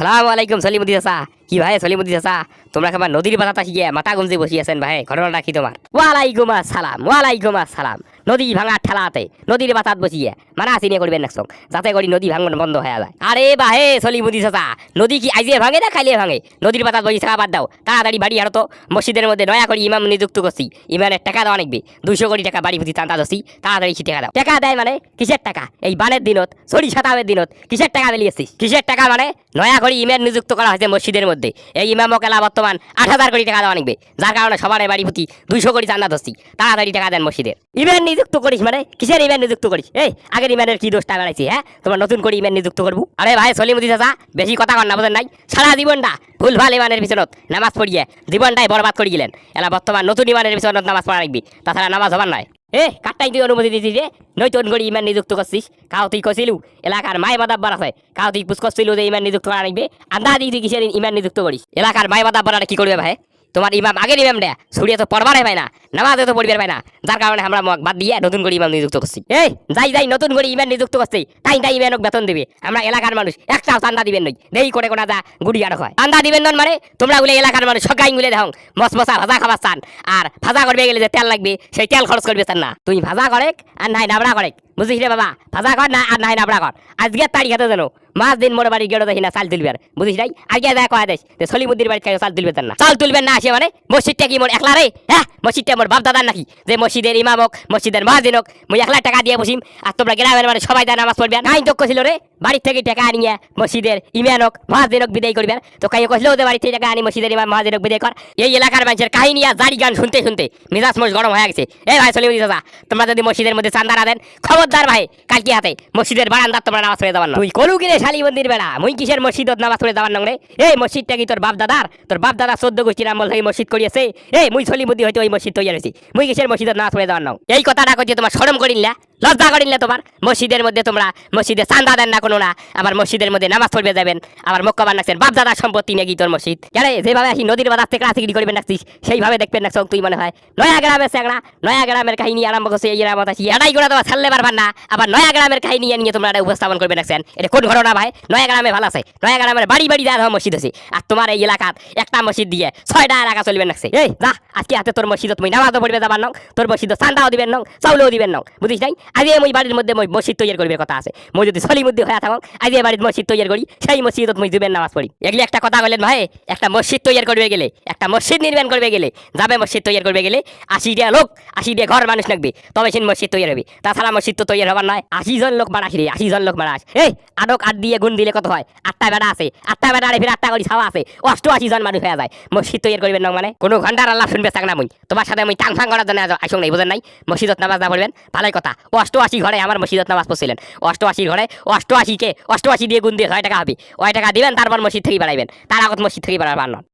সালাম আলাইকুম সলিমুদ্দি চাচা। কি ভাই সলিমুদ্দি চাচা? তোমরা খাবার নদীর পাতা শিখে মাথা গুঞ্জে বসি আছেন ভাই ঘটনাটা কি তোমার ওয়ালাইকুম আসসালাম ওয়ালাইকুম আসসালাম। নদী ভাঙা ঠেলাতে নদীর বাতাত বসিয়ে মানা চিনে করবেন নাকসং যাতে করি নদী ভাঙন বন্ধ হয়ে যায়। আরে বাহে সলিমুদ্দি চাচা, নদী কি আইজে ভাঙে না খাইলে ভাঙে? নদীর বাতাত বসি থাকা বাদ দাও, তাড়াতাড়ি বাড়ি হারো তো। মসজিদের মধ্যে নয়া করে ইমাম নিযুক্ত করছি ইমানের টাকা দেওয়া লাগবে দুশো কোটি টাকা বাড়ি প্রতি চান্দা দছি তাড়াতাড়ি সে টাকা দাও। টাকা দেয় মানে কিসের টাকা? এই বানের দিনত সরি সাতাবের দিনত, কিসের টাকা বেরিয়েছিস কিসের টাকা মানে? নয়া করে ইমাম নিযুক্ত করা হয়েছে মসজিদের মধ্যে। এই ইমাম ওকেলা বর্তমান আট হাজার কোটি টাকা দেওয়া লাগবে যার কারণে সবার বাড়ি প্রতি দুইশো কোটি চান্দা ধরছি তাড়াতাড়ি টাকা দেন মসজিদের ইমেন নিযুক্ত করিস মানে? কিসের ইমেন নিযুক্ত করিস? এই, আগের ইমেনের কি দোষটা বেড়াইছি হ্যাঁ? তোমার নতুন করে ইমেন নিযুক্ত করব? আরে ভাই সলিমুদ্দি চাচা বেশি কথা কর না, বোঝেন নাই? সারা জীবনটা ভুল ভালো ইমানের পিছনত নামাজ পড়িয়ে জীবনটাই বরবাদ করে গেলেন। এলা বর্তমান নতুন ইমানের পিছনত নামাজ পড়া রাখবি তাছাড়া নামাজ হবার নয়। এ কাটাই তুই অনুমতি দিছিস রে নতুন করে ইমান নিযুক্ত করছিস। কাউ তুই কছিলু এলাকার মায় মাদাব্বার আছে। কাউ তুই পুষ করছিল যে ইমান নিযুক্ত করা আনবে আন্দা দিয়ে তুই কিসের ইমান নিযুক্ত করিস? এলাকার মায় মাদাব্বারা কি করবে ভাই? তোমার ইমাম আগের ইমাম দেয়া ছড়িয়ে তো পড়বারে পায় না নামাজে তো পড়বে পায় না যার কারণে আমরা বাদ দিয়ে নতুন করে ইমাম নিযুক্ত করছি। এই, যাই যাই, নতুন করে ইমান নিযুক্ত করছি। তাই তাই ইমানক বেতন দিবে। আমরা এলাকার মানুষ, একটাও চান্দা দিবেন নই। দেই করে কোনা যা গুড়ি আর হয়। চান্দা দিবেন নন মানে তোমরা বলে এলাকার মানুষ সকাই মিলে দেখো মস মশা ভাজা খাবার চান। আর ভাজা করবে গেলে যে তেল লাগবে, সেই তেল খরচ করবে চান না। তুই ভাজা করেক আর নাই নাবড়া করেক। বুঝিস রে বাবা? ফাঁসা কর না, আর নাই নাবড়া কর। আজকে তারিখ হাতে জানো মাস দিন মোর বাড়ি গেড়ো দেখি না, চাল তুলবে বুঝিস নাই? আজকে দেখা কয়া দেশ? সলিমুদ্দির বাড়ি খাই চাল তুলবে না। চাল তুলবেন না আসে মানে? মসজিদটা কি মোর একলা রে? হ্যাঁ মসজিদটা মোর বাপ দাদার নাকি? যে মসজিদের ইমামক মসজিদের মহাজিনক মুই এক লাখ টাকা দিয়ে বসিম। আর তোমরা গ্রামের মানে সবাই দেয় নামাজ পড়বে। নাই তো ছিল রে। বাড়ির থেকে টাকা আনিয়ে মসজিদের ইমানক মহাজিনক বিদায় করবে তো কাই কইছিল যে বাড়ি থেকে টাকা আনি, মসজিদের ইমাম মহাজিনক বিদায় কর। এই এলাকার মানুষের কাহিনী আর জারি গান শুনতে শুনতে মিজাজ মোষ গরম হয়ে গেছে। এই ভাই সলিম দাদা তোমরা যদি মসজিদের মধ্যে চান্দা না দেন, খবরদার ভাই, কালকে হাতে মসজিদের বারান্দার তোমরা নামাজ পড়ে যাবার না। তুই কলু কিরে শালি মন্দির বেড়া? মুই কিসের মসজিদত নামাজ পড়ে যাবার নংরে? এই মসজিদটা কি তোর বাপ দাদার? তোর বাপ দাদা চোদ্দ গোষ্ঠীর আমল থেকে মসজিদ করিয়েছে? এই মুই সলিমুদ্দি হয়তো ওই মসজিদ তৈরি হয়েছি মুই কিসের মসজিদত নামাজ পড়ে যাবার নং? এই কথাটা কইতে তোমার শরম করিল না? লজ্জা করিল না তোমার? মসজিদের মধ্যে তোমরা মসজিদে চান্দা দেন না কোনো না আবার মসজিদের মধ্যে নামাজ পড়বে যাবেন। আবার মক্কা নাকছেন বাপ দাদার সম্পত্তি নাকি তোর মসজিদ। কেন যেভাবে আসি নদীর বাজার থেকে রাতিগিরি করবেন নাকছিস সেইভাবে দেখবেন নাকছ তুই মনে হয়। নয়া গ্রামের স্যাংরা নয়া গ্রামের কাহিনী আরম্ভ করছে এই রামত আসি। এটাই করে তোমার ছাড়লে পারবার না। আবার নয়া গ্রামের কাহিনী নিয়ে তোমরা এটা উপস্থাপন করবে নাকছেন এটা কোন ঘটনা ভাই? নয়া গ্রামে ভালো আছে। নয়া গ্রামের বাড়ি বাড়ি যা মসজিদ আছে। আর তোমার এই এলাকাত একটা মসজিদ দিয়ে ছয়টা এলাকা চলবে নাকছে এই, যা, আজকে হাতে তোর মসজিদ তুমি নামাজও পড়বে যাবার নং, তোর মসজিদ চান্দাও দিবেন নং, চাউলও দিবেন নং। বুঝিস নাই? আজকে মই বাড়ির মধ্যে মসজিদ তৈরি করবে কথা আছে। মই যদি সলি মধ্যে হয়ে থাকো আজকে বাড়ির মসজিদ তৈরি করি, সেই মসজিদত জুবেন নামাজ পড়ি। এগুলি একটা কথা বললেন ভাই, একটা মসজিদ তৈরি করবে গেলে, একটা মসজিদ নির্মাণ করবে গেলে, যাবে মসজিদ তৈরি করবে গেলে আশিটা লোক আশিটা ঘর মানুষ লাগবে, তবে সেই মসজিদ তৈরি হবে। তাছাড়া মসজিদ তো তৈরি হবার নয়, আশি জন লোক বাড়াসি রে, আশি জন লোক বাড়াস এই আটক আট দিয়ে গুণ দিলে কত হয়? আটটা বেড়া আছে, আটটা বেড়া আরে আটটা করে ছাওয়া আছে অষ্ট আশি জন মানুষ হয়ে যায়। মসজিদ তৈরি করবেন না মানে? কোনো ঘণ্টার আল্লাহ শুনবে চাক না মুই। তোমার সাথে আমি টাং ফাং করার জন্য আসুন নাই, বুঝেন নাই? মসজিদত নামাজ না পড়বেন, ভালোই কথা। অষ্ট আশি ঘরে আমার মসজিদত নামাজ পড়ছিলেন। অষ্ট আশি ঘরে অষ্ট আশিকে অষ্টআশি দিয়ে গুণ দিয়ে ছয় টাকা হবে। ওই টাকা দিবেন, তারপর মসজিদ থেকে বাড়াইবেন। তার আগত মসজিদ থেকে বাড়াবার নন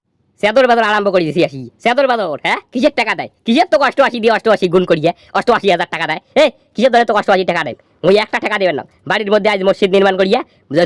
সেদর বাদর আরম্ভ করে দিয়েছি আসি। সেদর বাদর হ্যাঁ? কিসের টাকা দেয়? কিসের তো অষ্টআশি দিয়ে অষ্টআশি গুণ করিয়ে অষ্টআশি হাজার টাকা দেয়। হ্যাঁ কিসের ধরে তো অষ্টআশি টাকা দেয়? ওই একটা টাকা দেবেন না। বাড়ির মধ্যে আজ মসজিদ নির্মাণ করিয়া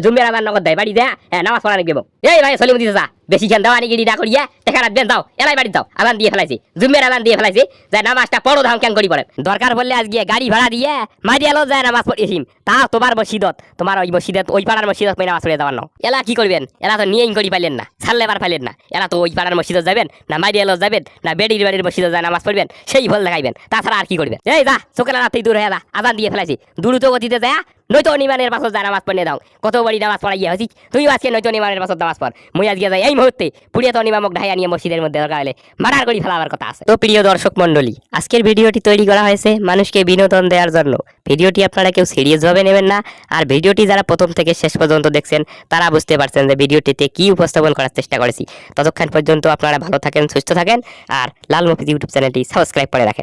জুমের আদার নগদ দেয়, বাড়ি দেয় হ্যাঁ নামাজ পড়া নাকি এই ভাই সলিম দিতে যা। বেশি খান দেওয়া নাকি না করিয়া, টাকা রাখবেন যাও। এলাই বাড়ি যাও। আলান দিয়ে ফেলাইছি। জুমের আলান দিয়ে ফেলাইছি, যে নামাজটা পড়ো, ধাম কেন করি পড়েন। দরকার পড়লে আজ গিয়ে গাড়ি ভাড়া দিয়ে মারি আলো যায় নামাজ পড়িয়েছিম। তা তোমার মসজিদত, তোমার ওই মসজিদত, ওই পাড়ার মসজিদত মই নামাজ পড়ে যাওয়ার নাও। এলা কি করবেন? এলা তো নিয়েই করি পাইলেন না, ছাড়লে বার পাইলেন না। এলা তো ওই পাড়ার মসজিদত যাবেন না মারি আলো যাবেন না বেডির বাড়ির মসজিদত যায় নামাজ পড়বেন, সেই ফল দেখাইবেন। তাছাড়া আর কি করবেন? এই যা, চোখের রাতেই দূর হয়ে যা। আদান দিয়ে ফেলাইছি। দ্রুত গতিতে যায় নয়তো নিমানের পাশত যায় নামাজ পড়ে দাও। কত বড়ি নামাজ পড়াইয়া হয়েছি। তুই আজকে নয়তো নিমানের পাশত নামাজ পড়। মুই আজকে যাই এই মুহূর্তে পুড়িয়ে তো নিমামক ঢাইয়া নিয়ে মসজিদের মধ্যে দরকার হলে মারার করি ফেলাবার কথা আছে। তো প্রিয় দর্শক মন্ডলী আজকের ভিডিওটি তৈরি করা হয়েছে মানুষকে বিনোদন দেওয়ার জন্য। ভিডিওটি আপনারা কেউ সিরিয়াস ভাবে নেবেন না। আর ভিডিওটি যারা প্রথম থেকে শেষ পর্যন্ত দেখছেন, তারা বুঝতে পারছেন যে ভিডিওটিতে কি উপস্থাপন করার চেষ্টা করেছি। ততক্ষণ পর্যন্ত আপনারা ভালো থাকেন, সুস্থ থাকেন। আর লাল মফিজ ইউটিউব চ্যানেলটি সাবস্ক্রাইব করে রাখেন।